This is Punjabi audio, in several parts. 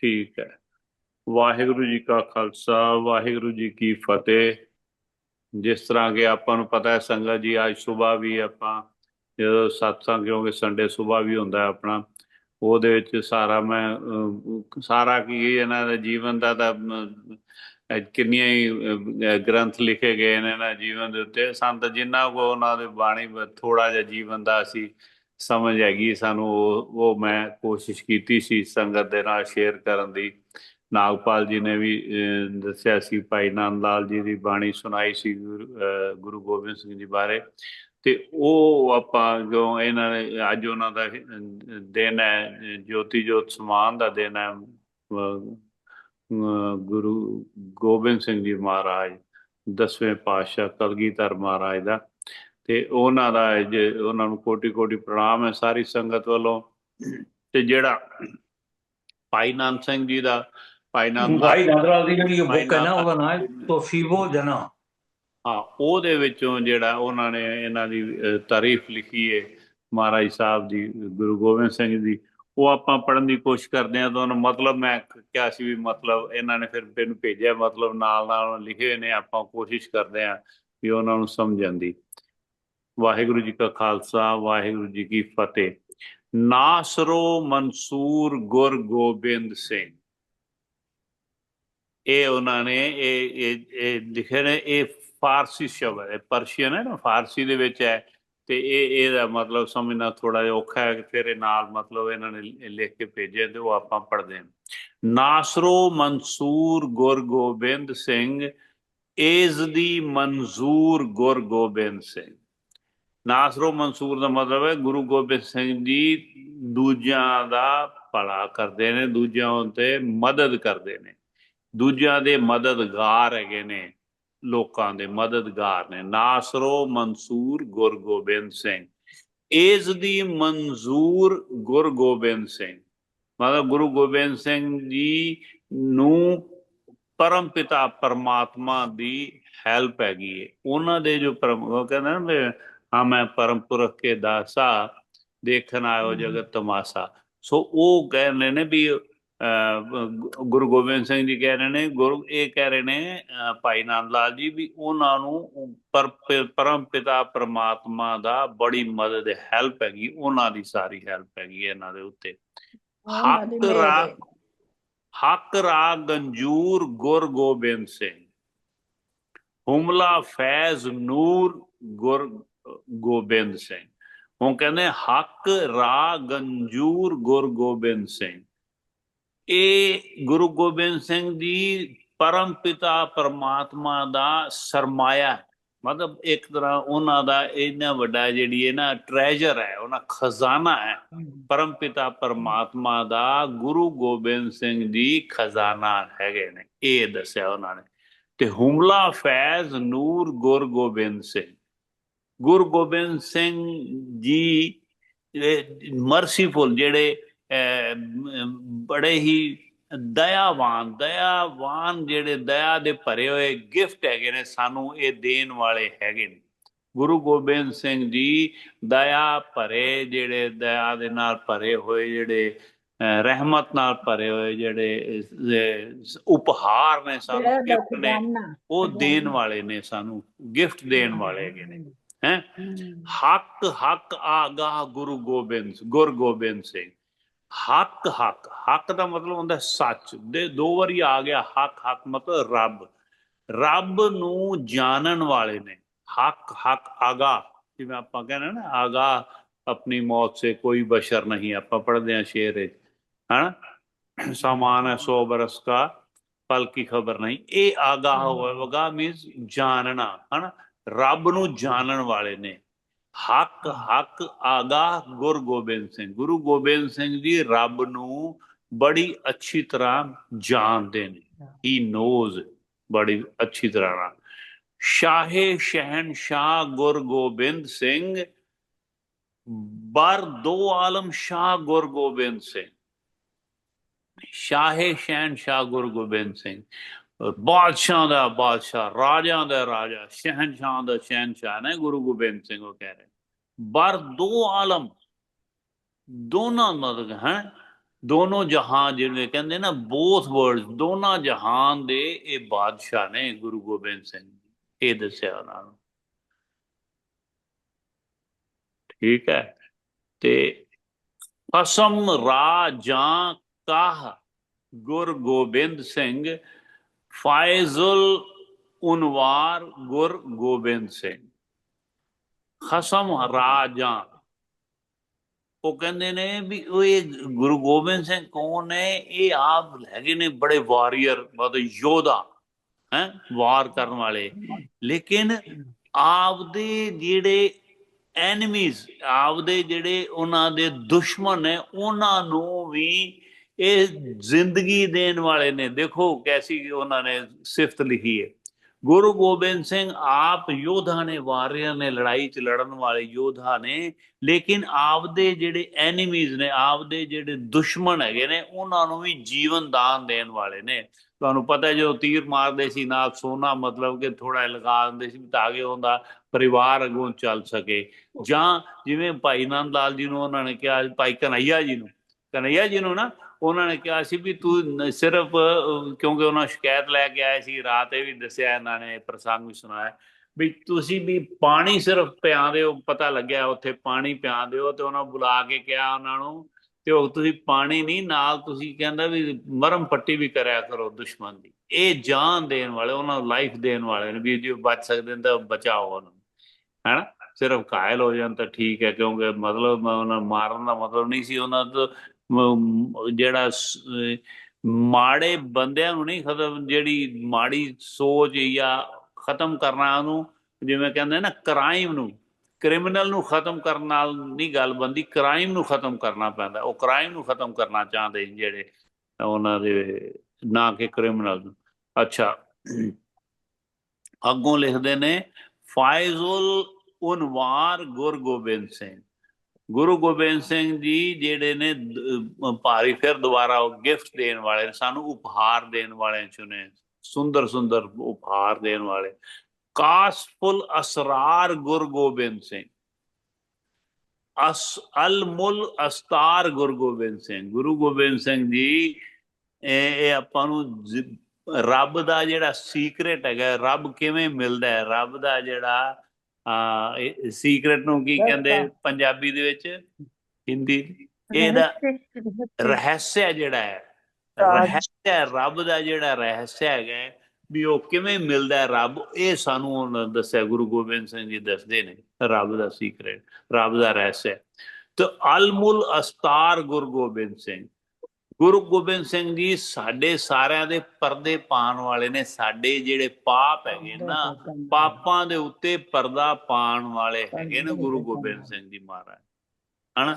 ਠੀਕ ਹੈ। ਵਾਹਿਗੁਰੂ ਜੀ ਕਾ ਖਾਲਸਾ, ਵਾਹਿਗੁਰੂ ਜੀ ਕੀ ਫਤਿਹ। ਜਿਸ ਤਰ੍ਹਾਂ ਕਿ ਆਪਾਂ ਨੂੰ ਪਤਾ ਹੈ ਸੰਗਤ ਜੀ, ਅੱਜ ਸਵੇਰ ਵੀ ਆਪਾਂ ਜਦੋਂ ਸਤਸੰਗ ਕਿਉਂਕਿ ਸੰਡੇ ਸਵੇਰ ਵੀ ਹੁੰਦਾ ਹੈ ਆਪਣਾ, ਉਹਦੇ ਵਿੱਚ ਸਾਰਾ ਮੈਂ ਸਾਰਾ ਕੀ ਇਹਨਾਂ ਦਾ ਜੀਵਨ ਦਾ ਤਾਂ ਕਿੰਨੀਆਂ ਹੀ ਗ੍ਰੰਥ ਲਿਖੇ ਗਏ ਨੇ ਇਹਨਾਂ ਜੀਵਨ ਦੇ ਉੱਤੇ। ਸੰਤ ਜਿੰਨਾ ਕੋ ਉਹਨਾਂ ਦੇ ਬਾਣੀ ਥੋੜਾ ਜਿਹਾ ਜੀਵਨ ਦਾ ਅਸੀਂ ਸਮਝ ਹੈਗੀ ਸਾਨੂੰ ਉਹ ਉਹ ਮੈਂ ਕੋਸ਼ਿਸ਼ ਕੀਤੀ ਸੀ ਸੰਗਤ ਦੇ ਨਾਲ ਸ਼ੇਅਰ ਕਰਨ ਦੀ। ਨਾਗਪਾਲ ਜੀ ਨੇ ਵੀ ਅਹ, ਦੱਸਿਆ ਸੀ ਭਾਈ ਨੰਦ ਲਾਲ ਜੀ ਦੀ ਬਾਣੀ ਸੁਣਾਈ ਸੀ ਗੁਰੂ ਗੋਬਿੰਦ ਸਿੰਘ ਜੀ ਬਾਰੇ। ਤੇ ਉਹ ਆਪਾਂ ਜੋ ਇਹਨਾਂ ਨੇ ਅੱਜ ਉਹਨਾਂ ਦਾ ਦਿਨ ਹੈ ਜੋਤੀ ਜੋਤ ਸਮਾਨ ਦਾ ਦਿਨ ਹੈ ਗੁਰੂ ਗੋਬਿੰਦ ਸਿੰਘ ਜੀ ਮਹਾਰਾਜ ਦਸਵੇਂ ਪਾਤਸ਼ਾਹ ਕਲਗੀਧਰ ਮਹਾਰਾਜ ਦਾ। ਤੇ ਉਹਨਾਂ ਦਾ ਅੱਜ ਉਹਨਾਂ ਨੂੰ ਕੋਟੀ ਕੋਟੀ ਪ੍ਰਣਾਮ ਹੈ ਸਾਰੀ ਸੰਗਤ ਵੱਲੋਂ। ਤੇ ਜਿਹੜਾ ਭਾਈ ਨਾਨਕ ਸਿੰਘ ਜੀ ਦਾ ਭਾਈ ਨਾਨਕ ਭਾਈ ਨੰਦਲਾਲ ਦੀ ਜਿਹੜੀ ਬੁੱਕ ਹੈ ਨਾ ਉਹਦਾ ਨਾਮ ਤੋਸੀਬੋ ਜਨਾ। ਹਾਂ ਉਹਦੇ ਵਿੱਚੋਂ ਜਿਹੜਾ ਉਹਨਾਂ ਨੇ ਇਹਨਾਂ ਦੀ ਤਾਰੀਫ ਲਿਖੀ ਹੈ ਮਹਾਰਾਜ ਸਾਹਿਬ ਦੀ ਗੁਰੂ ਗੋਬਿੰਦ ਸਿੰਘ ਦੀ। ਉਹ ਆਪਾਂ ਪੜਨ ਦੀ ਕੋਸ਼ਿਸ਼ ਕਰਦੇ ਹਾਂ ਤਾਂ ਉਹਨੂੰ ਮਤਲਬ ਮੈਂ ਕਿਹਾ ਸੀ ਵੀ ਮਤਲਬ ਇਹਨਾਂ ਨੇ ਫਿਰ ਮੈਨੂੰ ਭੇਜਿਆ ਮਤਲਬ ਨਾਲ ਨਾਲ ਲਿਖੇ ਨੇ ਆਪਾਂ ਕੋਸ਼ਿਸ਼ ਕਰਦੇ ਹਾਂ ਵੀ ਉਹਨਾਂ ਨੂੰ ਸਮਝਣ ਦੀ। ਵਾਹਿਗੁਰੂ ਜੀ ਕਾ ਖਾਲਸਾ, ਵਾਹਿਗੁਰੂ ਜੀ ਕੀ ਫਤਿਹ। ਨਾਸਰੋ ਮਨਸੂਰ ਗੁਰ ਗੋਬਿੰਦ ਸਿੰਘ। ਇਹ ਉਹਨਾਂ ਨੇ, ਇਹ ਇਹ ਇਹ ਲਿਖੇ ਨੇ, ਇਹ ਫਾਰਸੀ ਸ਼ਬਦ ਹੈ, ਪਰਸ਼ੀਅਨ ਹੈ ਨਾ, ਫਾਰਸੀ ਦੇ ਵਿੱਚ ਹੈ। ਤੇ ਇਹ, ਇਹਦਾ ਮਤਲਬ ਸਮਝਣਾ ਥੋੜਾ ਜਿਹਾ ਔਖਾ ਹੈ, ਫਿਰ ਇਹ ਨਾਲ ਮਤਲਬ ਇਹਨਾਂ ਨੇ ਲਿਖ ਕੇ ਭੇਜਿਆ ਤੇ ਉਹ ਆਪਾਂ ਪੜ੍ਹਦੇ ਹਾਂ। ਨਾਸਰੋ ਮਨਸੂਰ ਗੁਰ ਗੋਬਿੰਦ ਸਿੰਘ ਏਜ਼ ਦੀ ਮਨਜ਼ੂਰ ਗੁਰ ਗੋਬਿੰਦ ਸਿੰਘ। ਨਾਸਰੋ ਮਨਸੂਰ ਦਾ ਮਤਲਬ ਹੈ ਗੁਰੂ ਗੋਬਿੰਦ ਸਿੰਘ ਜੀ ਦੂਜਿਆਂ ਦਾ ਭਲਾ ਕਰਦੇ ਨੇ, ਦੂਜਿਆਂ ਉਤੇ ਮਦਦ ਕਰਦੇ ਨੇ। ਦੂਜਿਆਂ ਦੇ ਮਦਦਗਾਰ ਹੈਗੇ ਨੇ, ਲੋਕਾਂ ਦੇ ਮਦਦਗਾਰ ਨੇ। ਨਾਸਰੋ ਮਨਸੂਰ ਗੁਰ ਗੋਬਿੰਦ ਸਿੰਘ। ਇਸ ਦੀ ਮਨਜ਼ੂਰ ਗੁਰ ਗੋਬਿੰਦ ਸਿੰਘ। ਮਤਲਬ ਗੁਰੂ ਗੋਬਿੰਦ ਸਿੰਘ ਜੀ ਨੂੰ ਪਰਮ ਪਿਤਾ ਪਰਮਾਤਮਾ ਦੀ ਹੈਲਪ ਹੈਗੀ ਹੈ ਉਹਨਾਂ ਦੇ ਜੋ ਪਰਮ, ਉਹ ਕਹਿੰਦੇ ਨਾ ਹਾਂ ਮੈਂ ਪਰਮ ਪੁਰਖ ਕੇ ਦਾਸਾ ਦੇਖਣ ਆਇਓ ਜਗਤ ਤਮਾਸਾ। ਸੋ ਉਹ ਕਹਿੰਦੇ ਨੇ ਵੀ ਗੁਰੂ ਗੋਬਿੰਦ ਸਿੰਘ ਜੀ ਕਹਿ ਰਹੇ ਨੇ ਗੁਰੂ ਇਹ ਕਹਿ ਰਹੇ ਨੇ ਭਾਈ ਨੰਦ ਲਾਲ ਜੀ ਵੀ ਉਹਨਾਂ ਨੂੰ ਪਰਮ ਪਿਤਾ ਪਰਮਾਤਮਾ ਦਾ ਬੜੀ ਮਦਦ ਹੈਲਪ ਹੈਗੀ ਉਹਨਾਂ ਦੀ ਸਾਰੀ ਹੈਲਪ ਹੈਗੀ ਇਹਨਾਂ ਦੇ ਉੱਤੇ। ਹੱਕ ਮਿਹਰ ਰਾ ਹੈ। ਹੱਕ ਰਾ ਗੰਜੂਰ ਗੁਰ ਗੋਬਿੰਦ ਸਿੰਘ। ਹੁਮਲਾ ਫੈਜ਼ ਨੂਰ ਗੁਰ ਗੋਬਿੰਦ ਸਿੰਘ। ਹੁਣ ਕਹਿੰਦੇ ਹੱਕ ਰਾ ਗੰਜੂਰ, ਗੁਰ ਗੋਬਿੰਦ ਸਿੰਘ। ਇਹ ਗੁਰੂ ਗੋਬਿੰਦ ਸਿੰਘ ਜੀ ਪਰਮ ਪਿਤਾ ਪਰਮਾਤਮਾ ਦਾ ਸਰਮਾਇਆ ਮਤਲਬ ਇੱਕ ਤਰ੍ਹਾਂ ਉਹਨਾਂ ਦਾ ਇੰਨਾ ਵੱਡਾ ਜਿਹੜੀ ਹੈ ਨਾ ਟ੍ਰੈਜਰ ਹੈ, ਉਹਨਾਂ ਖਜ਼ਾਨਾ ਹੈ। ਪਰਮ ਪਿਤਾ ਪਰਮਾਤਮਾ ਦਾ ਗੁਰੂ ਗੋਬਿੰਦ ਸਿੰਘ ਜੀ ਖਜ਼ਾਨਾ ਹੈਗੇ ਨੇ। ਇਹ ਦੱਸਿਆ ਉਹਨਾਂ ਨੇ। ਤੇ ਹੁਮਲਾ ਫੈਜ਼ ਨੂਰ ਗੁਰ ਗੋਬਿੰਦ ਸਿੰਘ। ਗੁਰੂ ਗੋਬਿੰਦ ਸਿੰਘ ਜੀ ਮਰਸੀਫੁਲ ਜਿਹੜੇ ਬੜੇ ਹੀ ਦਇਆਵਾਨ ਦਇਆਵਾਨ ਜਿਹੜੇ ਦਇਆ ਦੇ ਭਰੇ ਹੋਏ ਗਿਫਟ ਹੈਗੇ ਨੇ ਸਾਨੂੰ ਇਹ ਦੇਣ ਵਾਲੇ ਹੈਗੇ ਨੇ ਗੁਰੂ ਗੋਬਿੰਦ ਸਿੰਘ ਜੀ ਦਇਆ ਭਰੇ ਜਿਹੜੇ ਦਇਆ ਦੇ ਨਾਲ ਭਰੇ ਹੋਏ ਜਿਹੜੇ ਰਹਿਮਤ ਨਾਲ ਭਰੇ ਹੋਏ ਜਿਹੜੇ ਉਪਹਾਰ ਨੇ ਸਾਨੂੰ ਗਿਫਟ ਨੇ ਉਹ ਦੇਣ। ਵਾਲੇ ਨੇ ਸਾਨੂੰ ਗਿਫਟ ਦੇਣ ਵਾਲੇ ਹੈਗੇ ਨੇ ਹੈ। ਹੱਕ ਹੱਕ ਆਗਾ ਗੁਰੂ ਗੋਬਿੰਦ ਗੁਰ ਗੋਬਿੰਦ ਸਿੰਘ। ਹੱਕ ਹੱਕ ਹੱਕ ਦਾ ਮਤਲਬ ਹੁੰਦਾ ਸੱਚ। ਦੇ ਦੋ ਵਾਰੀ ਆ ਗਿਆ ਹੱਕ ਹੱਕ ਮਤਲਬ ਰੱਬ। ਰੱਬ ਨੂੰ ਜਾਣਨ ਵਾਲੇ ਨੇ। ਹੱਕ ਹੱਕ ਆਗਾ ਜਿਵੇਂ ਆਪਾਂ ਕਹਿੰਦੇ ਨਾ ਆਗਾ ਆਪਣੀ ਮੌਤ ਸੇ ਕੋਈ ਬਸ਼ਰ ਨਹੀਂ। ਆਪਾਂ ਪੜ੍ਹਦੇ ਹਾਂ ਸ਼ੇਰ ਵਿੱਚ। ਹਨਾ? ਸਮਾਨ ਹੈ 100 ਬਰਸ ਦਾ ਪਲ ਕੀ ਖਬਰ ਨਹੀਂ। ਇਹ ਆਗਾਹ ਹੋਵੇਗਾ ਮੀਨਸ ਜਾਣਨਾ। ਹਨਾ? ਰੱਬ ਨੂੰ ਜਾਣਨ ਵਾਲੇ ਨੇ। ਹੱਕ ਹੱਕ, ਆਗਾ, ਗੁਰ ਗੋਬਿੰਦ ਸਿੰਘ। ਗੁਰੂ ਗੋਬਿੰਦ ਸਿੰਘ ਜੀ ਰੱਬ ਨੂੰ ਬੜੀ ਅੱਛੀ ਤਰ੍ਹਾਂ ਜਾਣਦੇ ਨੇ। ਹੀ ਨੋਜ਼ ਬੜੀ ਅੱਛੀ ਤਰ੍ਹਾਂ ਨਾਲ। ਸ਼ਾਹੇ ਸ਼ਹਿਨशाह ਗੁਰ ਗੋਬਿੰਦ ਸਿੰਘ, ਬਰ ਦੋ ਆਲਮ ਸ਼ਾਹ ਗੁਰ ਗੋਬਿੰਦ ਸਿੰਘ। ਸ਼ਾਹੇ ਸ਼ਾਹ ਗੁਰ ਗੋਬਿੰਦ ਸਿੰਘ। ਬਾਦਸ਼ਾਹ ਦਾ ਬਾਦਸ਼ਾਹ, ਰਾਜਿਆਂ ਦਾ ਰਾਜਾ, ਸ਼ਹਿਨਸ਼ਾਹ ਦਾ ਸ਼ਹਿਨਸ਼ਾਹ ਨੇ ਗੁਰੂ ਗੋਬਿੰਦ ਸਿੰਘ ਉਹ ਕਹਿ ਰਹੇ। ਬਰ ਦੋ ਆਲਮ, ਦੋਨਾਂ ਮਦਦ ਹਨ ਦੋਨੋਂ ਜਹਾਨ ਜਿਹੜੇ ਕਹਿੰਦੇ ਨਾ ਬੋਥ ਵਰਲਡ ਦੋਨਾਂ ਜਹਾਨ ਦੇ ਇਹ ਬਾਦਸ਼ਾਹ ਨੇ ਗੁਰੂ ਗੋਬਿੰਦ ਸਿੰਘ ਇਹ ਦੱਸਿਆ ਉਹਨਾਂ ਨੂੰ। ਠੀਕ ਹੈ? ਤੇ ਕਸਮ ਰਾਜਾਂ ਕਾਹ ਗੁਰ ਗੋਬਿੰਦ ਸਿੰਘ ਫਾਇਜ਼ੁਲ ਉਨਵਾਰ ਗੁਰ ਗੋਬਿੰਦ ਸਿੰਘ ਖਸਮ ਰਾਜਾਂ ਉਹ ਕਹਿੰਦੇ ਨੇ ਵੀ ਉਹ ਇਹ ਗੁਰੂ ਗੋਬਿੰਦ ਸਿੰਘ ਕੌਣ ਨੇ ਇਹ ਆਪ ਹੈਗੇ ਨੇ ਬੜੇ ਵਾਰੀਅਰ ਮਤਲਬ ਯੋਧਾ ਹੈ ਵਾਰ ਕਰਨ ਵਾਲੇ ਲੇਕਿਨ ਆਪਦੇ ਜਿਹੜੇ ਐਨਮੀਜ਼ ਆਪਦੇ ਜਿਹੜੇ ਉਹਨਾਂ ਦੇ ਦੁਸ਼ਮਣ ਨੇ ਉਹਨਾਂ ਨੂੰ ਵੀ ਇਹ ਜ਼ਿੰਦਗੀ ਦੇਣ ਵਾਲੇ ਨੇ, ਦੇਖੋ ਕੈਸੀ ਉਹਨਾਂ ਨੇ ਸਿਫਤ ਲਿਖੀ ਹੈ। ਗੁਰੂ ਗੋਬਿੰਦ ਸਿੰਘ ਆਪ ਯੋਧਾ ਨੇ, ਵਾਰੀਅਰ ਨੇ ਲੜਾਈ ਚ ਲੜਨ ਵਾਲੇ ਯੋਧਾ ਨੇ, ਲੇਕਿਨ ਆਪਦੇ ਜਿਹੜੇ ਐਨੀਮੀਜ਼ ਨੇ, ਆਪਦੇ ਜਿਹੜੇ ਦੁਸ਼ਮਣ ਹੈਗੇ ਨੇ, ਉਹਨਾਂ ਨੂੰ ਵੀ ਜੀਵਨ ਦਾਨ ਦੇਣ ਵਾਲੇ ਨੇ। ਤੁਹਾਨੂੰ ਪਤਾ ਜਦੋਂ ਤੀਰ ਮਾਰਦੇ ਸੀ, ਨਾ ਸੋਨਾ ਮਤਲਬ ਕਿ ਥੋੜਾ ਲਗਾ ਦਿੰਦੇ ਸੀ ਤਾਂ ਕਿ ਉਹਦਾ ਪਰਿਵਾਰ ਅੱਗੋਂ ਚੱਲ ਸਕੇ। ਜਾਂ ਜਿਵੇਂ ਭਾਈ ਨੰਦ ਲਾਲ ਜੀ ਨੂੰ ਉਹਨਾਂ ਨੇ ਕਿਹਾ, ਭਾਈ ਕਨਈਆ ਜੀ ਨੂੰ, ਕਨਈਆ ਜੀ ਨੂੰ ਨਾ ਉਹਨਾਂ ਨੇ ਕਿਹਾ ਸੀ ਵੀ ਤੂੰ ਸਿਰਫ ਕਿਉਂਕਿ ਉਹਨਾਂ ਸ਼ਿਕਾਇਤ ਲੈ ਕੇ ਆਏ ਸੀ, ਰਾਤ ਇਹ ਵੀ ਦੱਸਿਆ ਇਹਨਾਂ ਨੇ, ਪ੍ਰਸੰਗ ਵੀ ਸੁਣਾਇਆ, ਵੀ ਤੁਸੀਂ ਵੀ ਪਾਣੀ ਸਿਰਫ ਪਿਆਉਂਦੇ ਹੋ ਪਤਾ ਲੱਗਿਆ ਉੱਥੇ ਪਾਣੀ ਪਿਆਉਂਦੇ ਹੋ ਤੇ ਉਹਨਾਂ ਬੁਲਾ ਕੇ ਕਿਹਾ ਉਹਨਾਂ ਨੂੰ, ਤੇ ਉਹ ਤੁਸੀਂ ਪਾਣੀ ਨਹੀਂ, ਨਾਲ ਤੁਸੀਂ ਕਹਿੰਦਾ ਵੀ ਮਰਮ ਪੱਟੀ ਵੀ ਕਰਿਆ ਕਰੋ ਦੁਸ਼ਮਣ ਦੀ। ਇਹ ਜਾਨ ਦੇਣ ਵਾਲੇ, ਉਹਨਾਂ ਨੂੰ ਲਾਈਫ ਦੇਣ ਵਾਲੇ ਨੇ, ਵੀ ਜੇ ਬਚ ਸਕਦੇ ਨੇ ਤਾਂ ਬਚਾਓ ਉਹਨਾਂ ਨੂੰ। ਹੈਨਾ? ਸਿਰਫ ਕਾਇਲ ਹੋ ਜਾਣ ਤਾਂ ਠੀਕ ਹੈ, ਕਿਉਂਕਿ ਮਤਲਬ ਉਹਨਾਂ ਨੂੰ ਮਾਰਨ ਦਾ ਮਤਲਬ ਨਹੀਂ ਸੀ ਉਹਨਾਂ ਤੋਂ ਜਿਹੜਾ ਮਾੜੇ ਬੰਦਿਆਂ ਨੂੰ ਨਹੀਂ ਖਤਮ, ਜਿਹੜੀ ਮਾੜੀ ਸੋਚ ਜਾਂ ਖਤਮ ਕਰਨਾ ਉਹਨੂੰ, ਜਿਵੇਂ ਕਹਿੰਦੇ ਨਾ ਕ੍ਰਾਈਮ ਨੂੰ ਕ੍ਰਿਮੀਨਲ ਨੂੰ ਖਤਮ ਕਰਨ ਨਾਲ ਨਹੀਂ ਗੱਲ ਬੰਦੀ ਕ੍ਰਾਈਮ ਨੂੰ ਖਤਮ ਕਰਨਾ ਪੈਂਦਾ। ਉਹ ਕ੍ਰਾਈਮ ਨੂੰ ਖਤਮ ਕਰਨਾ ਚਾਹੁੰਦੇ ਜਿਹੜੇ ਉਹਨਾਂ ਦੇ, ਨਾ ਕਿ ਕ੍ਰਿਮੀਨਲ ਨੂੰ। ਅੱਛਾ। ਅੱਗੋਂ ਲਿਖਦੇ ਨੇ, ਫਾਇਜ਼ੁਲ ਉਨਵਾਰ ਗੁਰ ਗੋਬਿੰਦ ਸਿੰਘ। ਗੁਰੂ ਗੋਬਿੰਦ ਸਿੰਘ ਜੀ ਜਿਹੜੇ ਨੇ ਭਾਰੀ ਫਿਰ ਦੁਬਾਰਾ ਉਹ ਗਿਫਟ ਦੇਣ ਵਾਲੇ ਸਾਨੂੰ ਉਪਹਾਰ ਦੇਣ ਵਾਲੇ ਚੁਣੇ, ਸੁੰਦਰ ਸੁੰਦਰ ਉਪਹਾਰ ਦੇਣ ਵਾਲੇ। ਕਾਸਫੁਲ ਅਸਰਾਰ ਗੁਰ ਗੋਬਿੰਦ ਸਿੰਘ। ਅਸ ਅਲਮੁਲ ਅਸਤਾਰ ਗੁਰੂ ਗੋਬਿੰਦ ਸਿੰਘ। ਗੁਰੂ ਗੋਬਿੰਦ ਸਿੰਘ ਜੀ, ਇਹ ਆਪਾਂ ਨੂੰ ਰੱਬ ਦਾ ਜਿਹੜਾ ਸੀਕ੍ਰੇਟ ਹੈਗਾ, ਰੱਬ ਕਿਵੇਂ ਮਿਲਦਾ ਹੈ? ਰੱਬ ਦਾ ਜਿਹੜਾ ਆ ਸੀਕ੍ਰੇਟ ਨੂੰ ਕੀ ਕਹਿੰਦੇ ਪੰਜਾਬੀ ਦੇ ਵਿੱਚ? ਹਿੰਦੀ ਇਹਦਾ ਰਹੱਸਿਆ ਜਿਹੜਾ ਹੈ। ਰਹੱਸਿਆ ਰੱਬ ਦਾ ਜਿਹੜਾ ਰਹੱਸਿਆ ਹੈਗਾ ਹੈ, ਵੀ ਉਹ ਕਿਵੇਂ ਮਿਲਦਾ ਹੈ ਰੱਬ? ਇਹ ਸਾਨੂੰ ਉਹਨਾਂ ਦੱਸਿਆ ਗੁਰੂ ਗੋਬਿੰਦ ਸਿੰਘ ਜੀ ਦੱਸਦੇ ਨੇ ਰੱਬ ਦਾ ਸੀਕ੍ਰੇਟ ਰੱਬ ਦਾ ਰਹੱਸਿਆ ਤੇ ਅਲਮੁਲ ਅਸਤਾਰ ਗੁਰੂ ਗੋਬਿੰਦ ਸਿੰਘ। ਗੁਰੂ ਗੋਬਿੰਦ ਸਿੰਘ ਜੀ ਸਾਡੇ ਸਾਰਿਆਂ ਦੇ ਪਰਦੇ ਪਾਣ ਵਾਲੇ ਨੇ ਸਾਡੇ ਜਿਹੜੇ ਪਾਪ ਹੈਗੇ ਨਾ ਪਾਪਾਂ ਦੇ ਉੱਤੇ ਪਰਦਾ ਪਾਣ ਵਾਲੇ ਹੈਗੇ ਨੇ ਗੁਰੂ ਗੋਬਿੰਦ ਸਿੰਘ ਜੀ ਮਹਾਰਾਜ ਹਨਾ?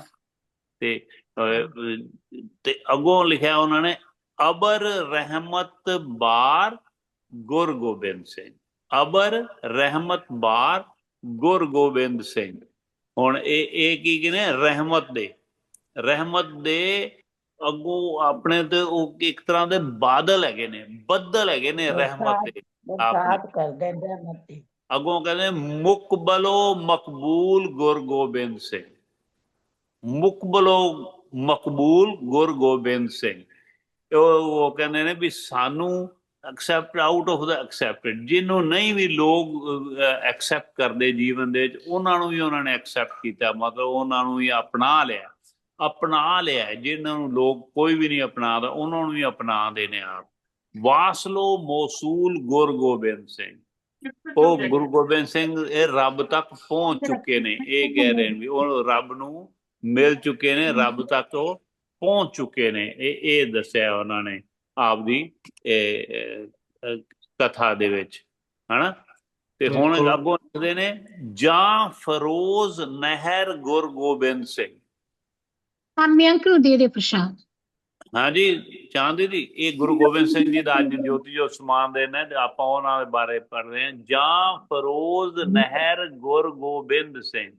ਤੇ ਤੇ ਅੱਗੋਂ ਲਿਖਿਆ ਉਹਨਾਂ ਨੇ ਅਬਰ ਰਹਿਮਤ ਬਾਰ ਗੁਰ ਗੋਬਿੰਦ ਸਿੰਘ ਅਬਰ ਰਹਿਮਤ ਬਾਰ ਗੁਰ ਗੋਬਿੰਦ ਸਿੰਘ। ਹੁਣ ਇਹ ਇਹ ਕੀ ਕਹਿੰਦੇ ਰਹਿਮਤ ਦੇ ਰਹਿਮਤ ਦੇ ਅੱਗੋਂ ਆਪਣੇ ਤੇ ਉਹ ਇੱਕ ਤਰ੍ਹਾਂ ਦੇ ਬਾਦਲ ਹੈਗੇ ਨੇ ਬੱਦਲ ਹੈਗੇ ਨੇ ਰਹਿਮਤ ਦੇ ਬਰਸਾਤ ਕਰ ਦਿੰਦੇ ਮੱਤੀ। ਅੱਗੋਂ ਕਹਿੰਦੇ ਮੁਕਬਲੋ ਮਕਬੂਲ ਗੁਰ ਗੋਬਿੰਦ ਸਿੰਘ। ਮੁਕਬਲੋ ਮਕਬੂਲ ਗੁਰ ਗੋਬਿੰਦ ਸਿੰਘ। ਉਹ ਉਹ ਕਹਿੰਦੇ ਨੇ ਵੀ ਸਾਨੂੰ ਐਕਸੈਪਟ ਆਊਟ ਆਫ ਦਾ ਐਕਸੈਪਟਡ ਜਿਹਨੂੰ ਨਹੀਂ ਵੀ ਲੋਕ ਐਕਸੈਪਟ ਕਰਦੇ ਜੀਵਨ ਦੇ ਵਿੱਚ ਉਹਨਾਂ ਨੂੰ ਵੀ ਉਹਨਾਂ ਨੇ ਐਕਸੈਪਟ ਕੀਤਾ ਮਤਲਬ ਉਹਨਾਂ ਨੂੰ ਵੀ ਅਪਣਾ ਲਿਆ। ਅਪਣਾ ਲਿਆ ਜਿਨ੍ਹਾਂ ਨੂੰ ਲੋਕ ਕੋਈ ਵੀ ਨਹੀਂ ਅਪਣਾਦਾ ਉਹਨਾਂ ਨੂੰ ਵੀ ਅਪਣਾਉਂਦੇ ਨੇ ਆਪ। ਵਾਸਲੋ ਮੌਸੂਲ ਗੁਰ ਗੋਬਿੰਦ ਸਿੰਘ। ਉਹ ਗੁਰੂ ਗੋਬਿੰਦ ਸਿੰਘ ਇਹ ਰੱਬ ਤੱਕ ਪਹੁੰਚ ਚੁੱਕੇ ਨੇ ਇਹ ਕਹਿ ਰਹੇ ਨੇ ਵੀ ਉਹ ਰੱਬ ਨੂੰ ਮਿਲ ਚੁੱਕੇ ਨੇ ਰੱਬ ਤੱਕ ਉਹ ਪਹੁੰਚ ਚੁੱਕੇ ਨੇ। ਇਹ ਇਹ ਦੱਸਿਆ ਉਹਨਾਂ ਨੇ ਆਪਦੀ ਇਹ, ਕਥਾ ਦੇ ਵਿੱਚ ਹਨਾ? ਤੇ ਹੁਣ। ਅੱਗੋਂ ਲਿਖਦੇ ਨੇ ਜਾਂ ਫਰੋਜ਼ ਨਹਿਰ ਗੁਰ ਗੋਬਿੰਦ ਸਿੰਘ। ਆਮੀ ਅੰਕਲ ਨੂੰ ਦੇ ਦੇ ਪ੍ਰਸ਼ਾਦ। ਹਾਂਜੀ ਚਾਹੁੰਦੇ ਜੀ ਇਹ ਗੁਰੂ ਗੋਬਿੰਦ ਸਿੰਘ ਜੀ ਦਾ ਅੱਜ ਜੋਤੀ ਜੋ ਸਮਾਨ ਦੇ ਨੇ ਆਪਾਂ ਉਹਨਾਂ ਦੇ ਬਾਰੇ ਪੜ੍ਹ ਰਹੇ ਹਾਂ। ਜਾਂ ਫਰੋਜ਼ ਨਹਿਰ ਗੁਰ ਗੋਬਿੰਦ ਸਿੰਘ।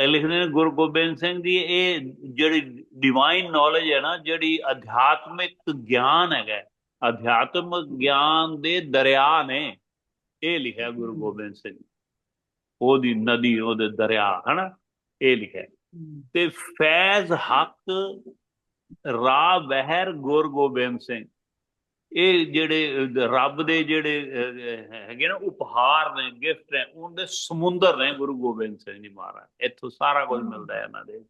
ਇਹ ਲਿਖਦੇ ਨੇ ਗੁਰੂ ਗੋਬਿੰਦ ਸਿੰਘ ਦੀ ਇਹ ਜਿਹੜੀ ਡਿਵਾਈਨ ਨੌਲੇਜ ਹੈ ਨਾ, ਜਿਹੜੀ ਅਧਿਆਤਮਿਕ ਗਿਆਨ ਹੈਗਾ ਅਧਿਆਤਮਿਕ ਗਿਆਨ ਦੇ ਦਰਿਆ ਨੇ, ਇਹ ਲਿਖਿਆ ਗੁਰੂ ਗੋਬਿੰਦ ਸਿੰਘ। ਉਹਦੀ ਨਦੀ, ਉਹਦੇ ਦਰਿਆ, ਹਨਾ? ਇਹ ਲਿਖਿਆ। ਤੇ ਫੈਜ਼ ਹੱਕ ਰਾ ਬਹਿਰ ਗੁਰ ਗੋਬਿੰਦ ਸਿੰਘ। ਇਹ ਜਿਹੜੇ ਰੱਬ ਦੇ ਜਿਹੜੇ ਹੈਗੇ ਨਾ ਉਪਹਾਰ ਨੇ ਗਿਫਟ ਨੇ ਉਹਦੇ ਸਮੁੰਦਰ ਨੇ ਗੁਰੂ ਗੋਬਿੰਦ ਸਿੰਘ ਜੀ ਮਹਾਰਾਜ। ਇੱਥੋਂ ਸਾਰਾ ਕੁਝ ਮਿਲਦਾ ਹੈ ਇਹਨਾਂ ਦੇ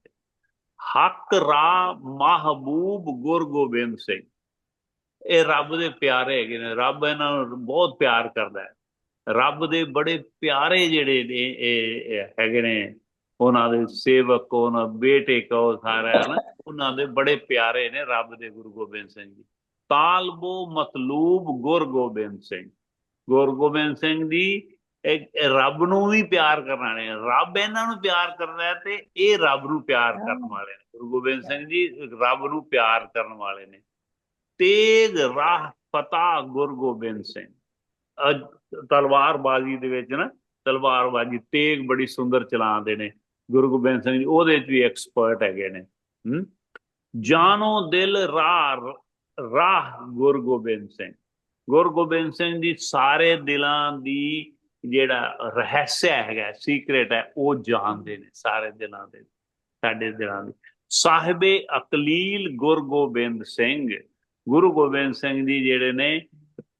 ਹੱਕ ਰਾ ਮਹਬੂਬ ਗੁਰ ਗੋਬਿੰਦ ਸਿੰਘ। ਇਹ ਰੱਬ ਦੇ ਪਿਆਰੇ ਹੈਗੇ ਨੇ। ਰੱਬ ਇਹਨਾਂ ਨੂੰ ਬਹੁਤ ਪਿਆਰ ਕਰਦਾ ਹੈ। ਰੱਬ ਦੇ ਬੜੇ ਪਿਆਰੇ ਜਿਹੜੇ ਇਹ ਹੈਗੇ ਨੇ ਉਹਨਾਂ ਦੇ ਸੇਵਕ, ਉਹਨਾਂ ਬੇਟੇ ਕਹੋ ਸਾਰਾ ਨਾ ਉਹਨਾਂ ਦੇ ਬੜੇ ਪਿਆਰੇ ਨੇ ਰੱਬ ਦੇ ਗੁਰੂ ਗੋਬਿੰਦ ਸਿੰਘ ਜੀ। ਤਾਲਬੋ ਮਤਲੂਬ ਗੁਰ ਗੋਬਿੰਦ ਸਿੰਘ। ਗੁਰ ਗੋਬਿੰਦ ਸਿੰਘ ਜੀ, ਇਹ ਰੱਬ ਨੂੰ ਵੀ ਪਿਆਰ ਕਰਨ ਵਾਲੇ ਨੇ ਰੱਬ ਇਹਨਾਂ ਨੂੰ ਪਿਆਰ ਕਰਦਾ ਹੈ ਤੇ ਇਹ ਰੱਬ ਨੂੰ ਪਿਆਰ ਕਰਨ ਵਾਲੇ ਨੇ। ਗੁਰੂ ਗੋਬਿੰਦ ਸਿੰਘ ਜੀ ਰੱਬ ਨੂੰ ਪਿਆਰ ਕਰਨ ਵਾਲੇ ਨੇ। ਤੇਗ ਰਾਹ ਫਤਾ ਗੁਰ ਗੋਬਿੰਦ ਸਿੰਘ। ਅਹ ਤਲਵਾਰਬਾਜ਼ੀ ਦੇ ਵਿੱਚ ਨਾ, ਤਲਵਾਰਬਾਜ਼ੀ ਤੇਗ ਬੜੀ ਸੁੰਦਰ ਚਲਾਉਂਦੇ ਨੇ। ਗੁਰੂ ਗੋਬਿੰਦ ਸਿੰਘ ਜੀ, ਉਹਦੇ ਵਿੱਚ ਵੀ ਐਕਸਪਰਟ ਹੈਗੇ ਨੇ ਹਮ? ਜਾਨੋ ਦਿਲ ਰਾਹ ਰਾਹ ਗੁਰ ਗੋਬਿੰਦ ਸਿੰਘ ਗੁਰ ਗੋਬਿੰਦ ਸਿੰਘ ਜੀ ਸਾਰੇ ਦਿਲਾਂ ਦੀ ਜਿਹੜਾ ਰਹੱਸਿਆ ਹੈਗਾ ਸੀਕ੍ਰੇਟ ਹੈ, ਉਹ ਜਾਣਦੇ ਨੇ ਸਾਰੇ ਦਿਲਾਂ ਦੇ, ਸਾਡੇ ਦਿਲਾਂ ਦੇ ਸਾਹਿਬੇ ਅਕਲੀਲ ਗੁਰ ਗੋਬਿੰਦ ਸਿੰਘ, ਗੁਰੂ ਗੋਬਿੰਦ ਸਿੰਘ ਜੀ ਜਿਹੜੇ ਨੇ,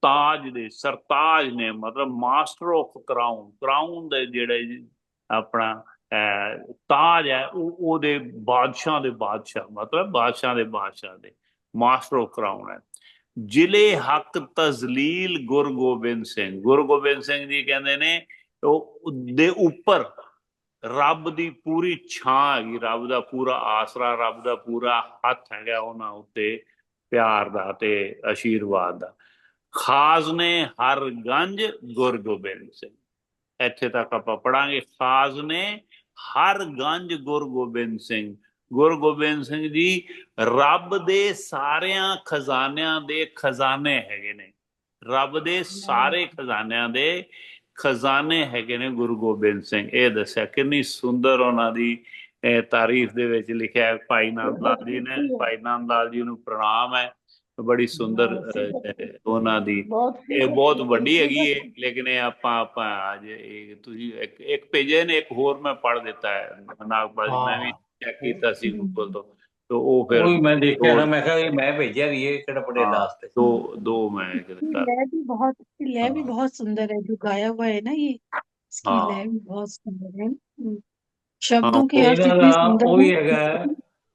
ਤਾਜ ਦੇ, ਸਰਤਾਜ ਨੇ, ਮਤਲਬ ਮਾਸਟਰ ਆਫ ਕਰਾਊਨ ਕਰਾਊਨ ਦੇ ਜਿਹੜੇ ਆਪਣਾ ਤਾਜ ਹੈ, ਉਹ, ਉਹਦੇ ਬਾਦਸ਼ਾਹ ਦੇ ਬਾਦਸ਼ਾਹ, ਮਤਲਬ ਬਾਦਸ਼ਾਹ ਦੇ ਬਾਦਸ਼ਾਹ ਦੇ, ਮਾਸਟਰ ਆਫ ਕਰਾਊਨ ਹੈ। ਜ਼ਿਲੇ ਹੱਕ ਤਜ਼ਲੀਲ ਗੁਰ ਗੋਬਿੰਦ ਸਿੰਘ, ਗੁਰੂ ਗੋਬਿੰਦ ਸਿੰਘ ਜੀ ਕਹਿੰਦੇ ਨੇ, ਉਹ ਦੇ ਉੱਪਰ ਰੱਬ ਦੀ ਪੂਰੀ ਛਾਂ ਹੈਗੀ, ਰੱਬ ਦਾ ਪੂਰਾ ਆਸਰਾ, ਰੱਬ ਦਾ ਪੂਰਾ ਹੱਥ ਹੈਗਾ ਉਹਨਾਂ ਉੱਤੇ ਪਿਆਰ ਦਾ ਤੇ ਆਸ਼ੀਰਵਾਦ ਦਾ। ਖਾਸ ਨੇ ਹਰ ਗੰਜ ਗੁਰ ਗੋਬਿੰਦ ਸਿੰਘ। ਇੱਥੇ ਤੱਕ ਆਪਾਂ ਪੜਾਂਗੇ ਖਾਸ ਨੇ ਹਰ ਗੰਜ ਗੁਰ ਗੋਬਿੰਦ ਸਿੰਘ। ਗੁਰ ਗੋਬਿੰਦ ਸਿੰਘ ਜੀ, ਰੱਬ ਦੇ ਸਾਰਿਆਂ ਖਜ਼ਾਨਿਆਂ ਦੇ ਖਜ਼ਾਨੇ ਹੈਗੇ ਨੇ। ਰੱਬ ਦੇ ਸਾਰੇ ਖਜ਼ਾਨਿਆਂ ਦੇ ਖਜ਼ਾਨੇ ਹੈਗੇ ਨੇ ਗੁਰੂ ਗੋਬਿੰਦ ਸਿੰਘ। ਇਹ ਦੱਸਿਆ, ਕਿੰਨੀ ਸੁੰਦਰ ਉਹਨਾਂ ਦੀ ਤਾਰੀਫ ਦੇ ਵਿੱਚ ਲਿਖਿਆ ਹੈ, ਭਾਈ ਨਾਮ ਲਾਲ ਜੀ ਨੇ, ਭਾਈ ਨਾਮ ਜੀ ਨੂੰ ਪ੍ਰਣਾਮ ਹੈ। ਬੜੀ ਸੁੰਦਰ ਉਹਨਾਂ ਦੀ। ਇਹ ਬਹੁਤ ਵੱਡੀ ਹੈਗੀ ਹੈ ਲੇਕਿਨ ਇਹ ਆਪਾਂ ਆਪਾਂ ਅੱਜ ਇਹ ਤੁਸੀਂ ਇੱਕ ਇੱਕ ਪੇਜ ਨੇ ਇੱਕ ਹੋਰ ਮੈਂ ਪੜ ਦਿੱਤਾ ਹੈ ਨਾਗਪਾਲ ਮੈਂ ਵੀ ਚੈੱਕ ਕੀਤਾ ਸੀ ਗੂਗਲ ਤੋਂ ਤੋ ਉਹ ਫਿਰ ਉਹ ਮੈਂ ਦੇਖਿਆ ਨਾ ਮੈਂ ਕਿਹਾ ਮੈਂ ਭੇਜਿਆ ਵੀ ਇਹ ਕਿਹੜਾ ਬੜੇ ਲਾਸਟ ਤੇ। ਦੋ ਦੋ ਮੈਂ ਕਿਹਾ ਲੈ ਵੀ ਬਹੁਤ ਲੈ ਵੀ ਬਹੁਤ ਸੁੰਦਰ ਹੈ ਜੋ ਗਾਇਆ ਹੋਇਆ ਹੈ ਨਾ ਇਹ ਇਸਕੀ ਲੈ ਵੀ ਬਹੁਤ ਸੁੰਦਰ ਹੈ। ਸ਼ਬਦੋਂ ਕੇ ਅਰਥ ਇਤਨੇ ਸੁੰਦਰ ਉਹ ਹੈਗਾ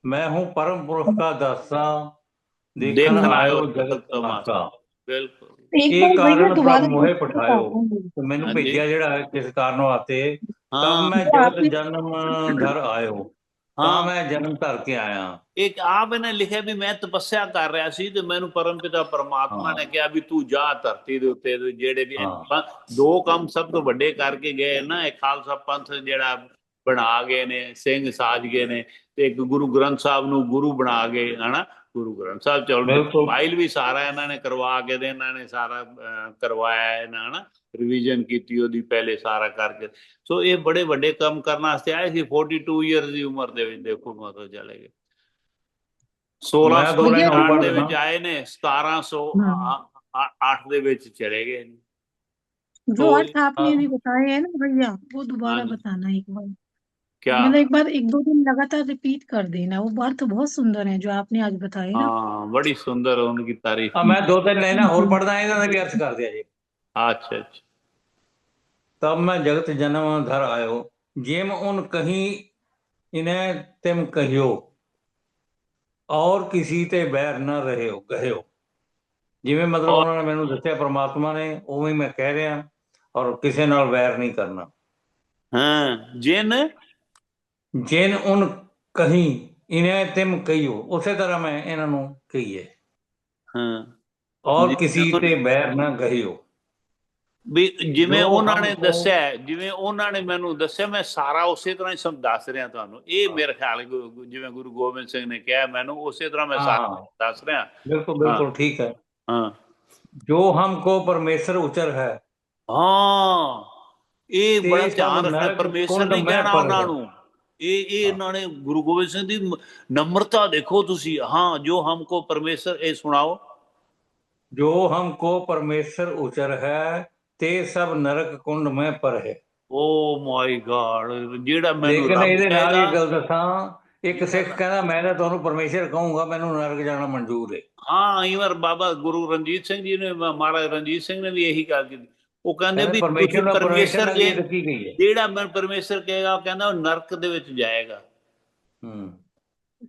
ਮੈਂ ਹੂੰ ਪਰਮ ਪੁਰਖ ਦਾ ਦਾਸਾਂ ਦੇਖਣ ਜਗਤ ਮਾਤਾ ਬਿਲਕੁਲ। ਇਹ ਕਾਰਨ ਪ੍ਰਭੂ ਹੈ। ਪਠਾਇਓ ਮੈਨੂੰ ਭੇਜਿਆ ਜਿਹੜਾ ਕਿਸ ਕਾਰਨ ਆਤੇ ਤਬ ਮੈਂ ਜਗਤ ਜਨਮ ਘਰ ਆਇਓ। ਹਾਂ। ਮੈਂ ਜਨਮ ਧਰ ਕੇ ਆਇਆ। ਇੱਕ ਆਪ ਨੇ ਲਿਖਿਆ ਵੀ ਮੈਂ ਤਪੱਸਿਆ ਕਰ ਰਿਹਾ ਸੀ ਤੇ ਮੈਨੂੰ ਪਰਮ ਪਿਤਾ ਪਰਮਾਤਮਾ ਨੇ ਕਿਹਾ ਵੀ ਤੂੰ ਜਾ ਧਰਤੀ ਦੇ ਉੱਤੇ ਜਿਹੜੇ ਵੀ ਦੋ ਕੰਮ ਸਭ ਤੋਂ ਵੱਡੇ ਕਰਕੇ ਗਏ ਨਾ ਇਹ ਖਾਲਸਾ ਪੰਥ ਜਿਹੜਾ ਬਣਾ ਗਏ ਨੇ ਸਿੰਘ ਸਾਜ ਗਏ ਨੇ ਤੇ ਇੱਕ ਗੁਰੂ ਗ੍ਰੰਥ ਸਾਹਿਬ ਨੂੰ ਗੁਰੂ ਬਣਾ ਗਏ ਹਨਾ ਗੁਰੂ ਗ੍ਰੰਥ ਸਾਹਿਬ ਚੌਲ ਬਿਲਕੁਲ। ਫਾਈਲ ਵੀ ਸਾਰਾ ਇਹਨਾਂ ਨੇ ਕਰਵਾ ਕੇ ਤੇ ਇਹਨਾਂ ਨੇ ਸਾਰਾ ਅਹ, ਕਰਵਾਇਆ ਇਹਨਾਂ ਹਨਾ ਰਿਵੀਜ਼ਨ ਕੀਤੀ ਉਹਦੀ ਪਹਿਲੇ ਸਾਰਾ ਕਰਕੇ ਸੋ ਇਹ ਬੜੇ ਵੱਡੇ ਕੰਮ ਕਰਨ ਵਾਸਤੇ ਆਏ ਸੀ 42 ਇਅਰਸ ਦੀ ਉਮਰ ਦੇ ਵਿੱਚ ਦੇਖੋ ਮਤਲਬ ਚਲੇ ਗਏ 16 ਮੈਂ ਦੋ ਲਾਈਨ ਹੋਰ ਦੇ ਪੜ੍ਹ ਵਿੱਚ ਆਏ ਨੇ 1708 ਦੇ ਵਿੱਚ ਚਲੇ ਗਏ ਨੇ जो तो अर्थ आपने हाँ। अभी बताए हैं ना भैया वो दोबारा हाँ जी। बताना एक बार क्या मतलब एक बार एक दो दिन लगातार रिपीट कर देना वो अर्थ बहुत सुंदर है जो आपने आज बताए ना हाँ बड़ी सुंदर है उनकी तारीफ ਆ ਮੈਂ ਦੋ ਤਿੰਨ ਲਾਈਨਾਂ ਹੋਰ ਪੜਦਾ ਇਹਨਾਂ ਦਾ ਵੀ ਅਰਥ ਕਰ ਦਿਆ ਜੀ अच्छा अच्छा तब मैं जगत जन्म धर आयो जेम उन कहीं इन्हें तिम कहियो ਔਰ ਕਿਸੇ ਤੇ ਬੈਰ ਨਾ ਰਹਿਓ ਕਹਿਓ ਜਿਵੇਂ ਮਤਲਬ ਔਰ- ਉਹਨਾਂ ਨੇ ਮੈਨੂੰ ਦੱਸਿਆ ਪ੍ਰਮਾਤਮਾ ਨੇ ਉਵੇਂ ਹੀ ਮੈਂ ਕਹਿ ਰਿਹਾ ਔਰ ਕਿਸੇ ਨਾਲ ਵੈਰ ਨਹੀਂ ਕਰਨਾ हाँ जिन ਜਿਨ ਉਨ ਕਹੀ ਇਨੈ ਤਿਮ ਕਹੀਓ ਉਸੇ ਤਰ੍ਹਾਂ ਮੈਂ ਇਹਨਾਂ ਨੂੰ ਕਹੀਏ। ਹਾਂ। ਔਰ ਕਿਸੇ ਤੇ ਬੈਰ ਨਾ ਗਹਿਓ ਵੀ ਜਿਵੇਂ ਉਹਨਾਂ ਨੇ ਦੱਸਿਆ ਜਿਵੇਂ ਉਹਨਾਂ ਨੇ ਮੈਨੂੰ ਦੱਸਿਆ ਮੈਂ ਸਾਰਾ ਉਸੇ ਤਰ੍ਹਾਂ ਹੀ ਸਮਝਾਸ ਰਿਹਾ ਤੁਹਾਨੂੰ। ਇਹ ਮੇਰੇ ਖਿਆਲ ਜਿਵੇਂ ਗੁਰੂ ਗੋਬਿੰਦ ਸਿੰਘ ਨੇ ਕਿਹਾ ਮੈਨੂੰ ਉਸੇ ਤਰ੍ਹਾਂ ਮੈਂ ਸਾਰਾ ਦੱਸ ਰਿਹਾ। ਬਿਲਕੁਲ ਬਿਲਕੁਲ ਠੀਕ ਹੈ। ਹਾਂ। ਜੋ ਹਮ ਕੋ ਪਰਮੇਸ਼ਰ ਉਚਰ ਹੈ। ਹਾਂ। ਇਹ ਬੜਾ ਧਿਆਨ ਰੱਖਣਾ ਪਰਮੇਸ਼ਰ ਨਹੀਂ ਕਹਿਣਾ ਉਹਨਾਂ ਨੂੰ। ਇਹ ਇਹ ਇਹਨਾਂ ਨੇ ਗੁਰੂ ਗੋਬਿੰਦ ਸਿੰਘ ਦੀ ਨਮਰਤਾ ਦੇਖੋ ਤੁਸੀਂ। ਹਾਂ ਜੋ ਹਮਕੋ ਪਰਮੇਸ਼ਰ ਇਹ ਸੁਣਾਓ। ਜੋ ਹਮਕੋ ਪਰਮੇਸ਼ਰ ਉਚਰ ਹੈ ਤੇ ਸਭ ਨਰਕ ਕੁੰਡ ਮੈਂ ਪਰ ਹੈ। ਓ ਮਾਈ ਗॉड ਜਿਹੜਾ ਮੈਨੂੰ ਲੇਕਿਨ ਇਹਦੇ ਨਾਲ ਇਹ ਗੱਲ ਦੱਸਾਂ ਇੱਕ ਸਿੱਖ ਕਹਿੰਦਾ ਮੈਂ ਤਾਂ ਤੁਹਾਨੂੰ ਪਰਮੇਸ਼ਰ ਕਹੂੰਗਾ ਮੈਨੂੰ ਨਰਕ ਜਾਣਾ ਮਨਜ਼ੂਰ ਹੈ। ਹਾਂ ਇਵਰ ਬਾਬਾ ਗੁਰੂ ਰਣਜੀਤ ਸਿੰਘ ਜੀ ਨੇ ਮਹਾਰਾਜ ਰਣਜੀਤ ਸਿੰਘ ਨੇ ਵੀ ਇਹੀ ਗੱਲ ਕੀਤੀ। ਉਹ ਕਹਿੰਦੇ ਵੀ ਪਰਮੇਸ਼ਰ ਪਰਮੇਸ਼ਰ ਜੇ ਜਿਹੜਾ ਮੈਂ ਪਰਮੇਸ਼ਰ ਕਹੇਗਾ ਉਹ ਕਹਿੰਦਾ ਉਹ ਨਰਕ ਦੇ ਵਿੱਚ ਜਾਏਗਾ। ਹੂੰ।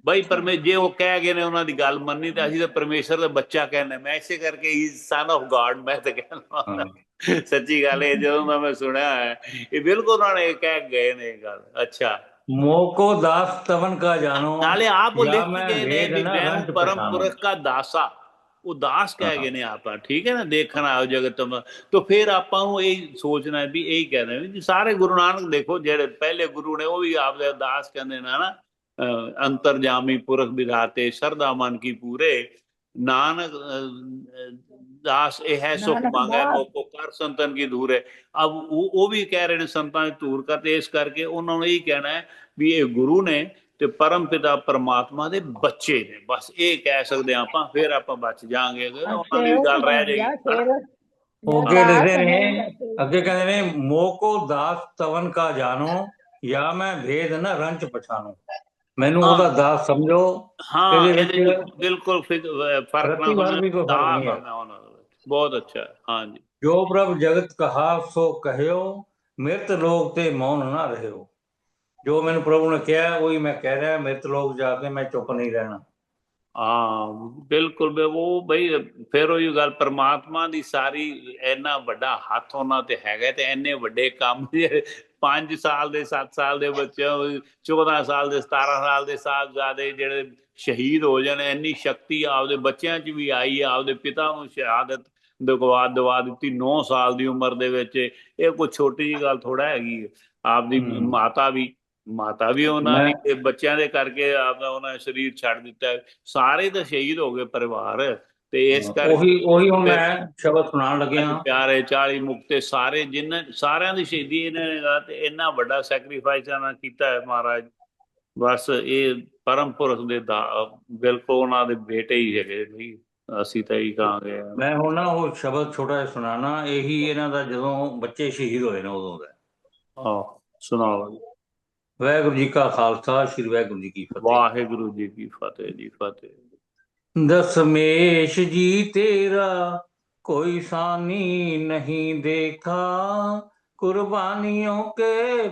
ਬਈ ਪਰਮੇ ਜੇ ਉਹ ਕਹਿ ਗਏ ਨੇ ਉਹਨਾਂ ਦੀ ਗੱਲ ਮੰਨੀ ਤਾਂ ਅਸੀਂ ਤਾਂ ਪਰਮੇਸ਼ਰ ਦਾ ਬੱਚਾ ਕਹਿੰਦੇ ਮੈਂ ਇਸੇ ਕਰਕੇ ਹੀ ਸਨ ਆਫ ਗਾਡ ਮੈਂ ਤਾਂ ਕਹਿੰਦਾ। ਸੱਚੀ ਗੱਲ ਹੈ ਜਦੋਂ ਦਾ ਮੈਂ ਸੁਣਿਆ ਹੈ ਇਹ ਬਿਲਕੁਲ ਉਹਨਾਂ ਨੇ ਕਹਿ ਗਏ ਨੇ ਇਹ ਗੱਲ। ਅੱਛਾ। ਮੋਕੋ ਦਾਸ ਤਵਨ ਕਾ ਜਾਣੋ। ਨਾਲੇ ਆਪ ਉਹ ਲਿਖ ਨੇ ਵੀ ਮੈਂ ਪਰਮ। ਪੁਰਖ ਦਾ ਦਾਸਾ। ਉਹ ਦਾਸ ਕਹਿ। ਗਏ ਨੇ ਆਪਾਂ ਠੀਕ ਹੈ ਨਾ ਦੇਖਣ ਆਓ ਜਗਤ ਤੋਂ ਤਾਂ ਫਿਰ ਆਪਾਂ ਨੂੰ ਇਹ ਸੋਚਣਾ ਵੀ ਇਹੀ ਕਹਿੰਦੇ ਵੀ ਜੀ ਸਾਰੇ ਗੁਰੂ ਨਾਨਕ ਦੇਖੋ ਜਿਹੜੇ ਪਹਿਲੇ ਗੁਰੂ ਨੇ ਉਹ ਵੀ ਆਪਦੇ ਦਾਸ ਕਹਿੰਦੇ ਨੇ ਨਾ ਅੰਤਰਜਾਮੀ ਪੁਰਖ ਵਿਧਾਤੇ ਸਰਦਾ ਮਨ ਕੀ ਪੂਰੇ ਨਾਨਕ ਦਾਸ ਇਹ ਹੈ ਸੁਖ ਮੰਗੈ। ਮੋਕੋ ਕਰ ਸੰਤਨ ਕੀ ਦੂਰ ਹੈ ਅਬ ਉਹ ਉਹ ਵੀ ਕਹਿ ਰਹੇ ਨੇ ਸੰਤਾਂ ਦੀ ਧੂਰ ਕਰਤੇ ਇਸ ਕਰਕੇ ਉਹਨਾਂ ਨੂੰ ਇਹ ਕਹਿਣਾ ਹੈ ਵੀ ਇਹ ਗੁਰੂ ਨੇ ਤੇ ਪਰਮ ਪਿਤਾ ਪਰਮਾਤਮਾ ਦੇ ਬੱਚੇ ਨੇ। ਬਸ ਇਹ ਕਹਿ ਸਕਦੇ ਹਾਂ ਆਪਾਂ ਫਿਰ ਆਪਾਂ ਬਚ ਜਾਾਂਗੇ ਉਹਨਾਂ ਦੀ ਗੱਲ ਰਹਿ ਜਾਏਗੀ। ਅੱਗੇ ਲਿਖਦੇ ਨੇ ਅੱਗੇ ਕਹਿੰਦੇ ਨੇ ਮੋਕੋ ਦਾਸ ਤਵਨ ਕਾ ਜਾਣੋ ਜਾਂ ਮੈਂ ਭੇਦ ਨਾ ਰੰਚ ਪਛਾਣੋ। ਮੈਨੂੰ। ਉਹਦਾ ਦਾਸ ਸਮਝੋ। ਹਾਂ ਬਿਲਕੁਲ ਫ਼ਰਕ ਨਾ ਹੋਣਾ ਦਾਸ। ਹੋਣਾ। ਬਹੁਤ ਅੱਛਾ ਹੈ, ਹਾਂਜੀ ਜੋ ਪ੍ਰਭ ਜਗਤ ਕਹਾ ਸੋ ਕਹਿਓ ਮਿਰਤ ਲੋਕ ਤੇ ਮੌਨ ਨਾ ਰਹਿਓ। ਜੋ ਮੈਨੂੰ ਪ੍ਰਭੂ ਨੇ ਕਿਹਾ ਉਹੀ ਮੈਂ ਕਹਿ ਰਿਹਾ ਮਿਰਤ ਲੋਕ ਜਾ ਕੇ ਮੈਂ ਚੁੱਪ ਨਹੀਂ ਰਹਿਣਾ ਹਾਂ ਬਿਲਕੁਲ ਬਈ ਉਹ ਬਈ ਫਿਰ ਉਹੀ ਗੱਲ ਪਰਮਾਤਮਾ ਦੀ ਸਾਰੀ ਇੰਨਾ ਵੱਡਾ ਹੱਥ ਉਹਨਾਂ ਤੇ ਹੈਗਾ ਤੇ ਇੰਨੇ ਵੱਡੇ ਕੰਮ 5 ਸਾਲ ਦੇ 7 ਸਾਲ ਦੇ ਬੱਚੇ 14 ਸਾਲ ਦੇ 17 ਸਾਲ ਦੇ ਸਾਹਿਬਜ਼ਾਦੇ ਜਿਹੜੇ ਸ਼ਹੀਦ ਹੋ ਜਾਣ ਇੰਨੀ ਸ਼ਕਤੀ ਆਪਦੇ ਬੱਚਿਆਂ 'ਚ ਵੀ ਆਈ ਹੈ ਆਪਦੇ ਪਿਤਾ ਨੂੰ ਸ਼ਹਾਦਤ ਦਗਵਾ ਦਵਾ ਦਿੱਤੀ 9 ਸਾਲ ਦੀ ਉਮਰ ਦੇ ਵਿੱਚ ਇਹ ਕੋਈ ਛੋਟੀ ਜੀ ਗੱਲ ਥੋੜਾ ਹੈਗੀ। ਆਪਦੀ। ਮਾਤਾ ਵੀ ਮਾਤਾ ਵੀ ਉਹਨਾਂ ਦੀ ਤੇ ਬੱਚਿਆਂ ਦੇ ਕਰਕੇ ਆਪਦਾ ਉਹਨਾਂ ਨੇ ਸਰੀਰ ਛੱਡ ਦਿੱਤਾ ਹੈ। ਸਾਰੇ ਤਾਂ ਸ਼ਹੀਦ ਹੋ ਗਏ ਪਰਿਵਾਰ ਤੇ ਇਸ ਕਰਕੇ ਉਹੀ ਉਹੀ ਹੁਣ ਮੈਂ ਸ਼ਬਦ ਸੁਣਾਉਣ ਲੱਗਿਆ। ਪਿਆਰੇ 40 ਮੁਕਤੇ ਸਾਰੇ ਜਿਨ੍ਹਾਂ ਸਾਰਿਆਂ ਦੀ ਸ਼ਹੀਦੀ ਇਹਨਾਂ ਨੇ ਗਾ ਤੇ ਇੰਨਾ ਵੱਡਾ ਸੈਕਰੀਫਾਈਸ ਇਹਨਾਂ ਨੇ ਕੀਤਾ ਹੈ ਮਹਾਰਾਜ। ਬਸ ਇਹ ਪਰਮ ਪੁਰਖ ਦੇ ਦਾ ਬਿਲਕੁਲ ਉਹਨਾਂ ਦੇ ਬੇਟੇ ਹੀ ਹੈਗੇ ਬਈ ਅਸੀਂ ਤਾਂ ਹੀ ਕਹਾਂਗੇ। ਮੈਂ ਹੁਣ ਨਾ ਉਹ ਸ਼ਬਦ ਛੋਟਾ ਜਿਹਾ ਸੁਣਾਣਾ ਇਹੀ ਇਹਨਾਂ ਦਾ ਜਦੋਂ ਬੱਚੇ ਸ਼ਹੀਦ ਹੋਏ ਨੇ ਉਦੋਂ ਦਾ। ਆਹ ਸੁਣਾਓ। ਵਾਹਿਗੁਰੂ ਜੀ ਕਾ ਖਾਲਸਾ ਸ੍ਰੀ ਵਾਹਿਗੁਰੂ ਜੀ ਕੀ ਫਤਿਹ। ਵਾਹਿਗੁਰੂ ਜੀ ਕੀ ਫਤਿਹ ਜੀ ਫਤਿਹ। ਦਸਮੇਸ਼ ਜੀ ਤੇਰਾ ਕੋਈ ਸਾਨੀ ਨਹੀਂ ਦੇਖਾ ਕੁਰਬਾਨੀਆਂ ਕੇ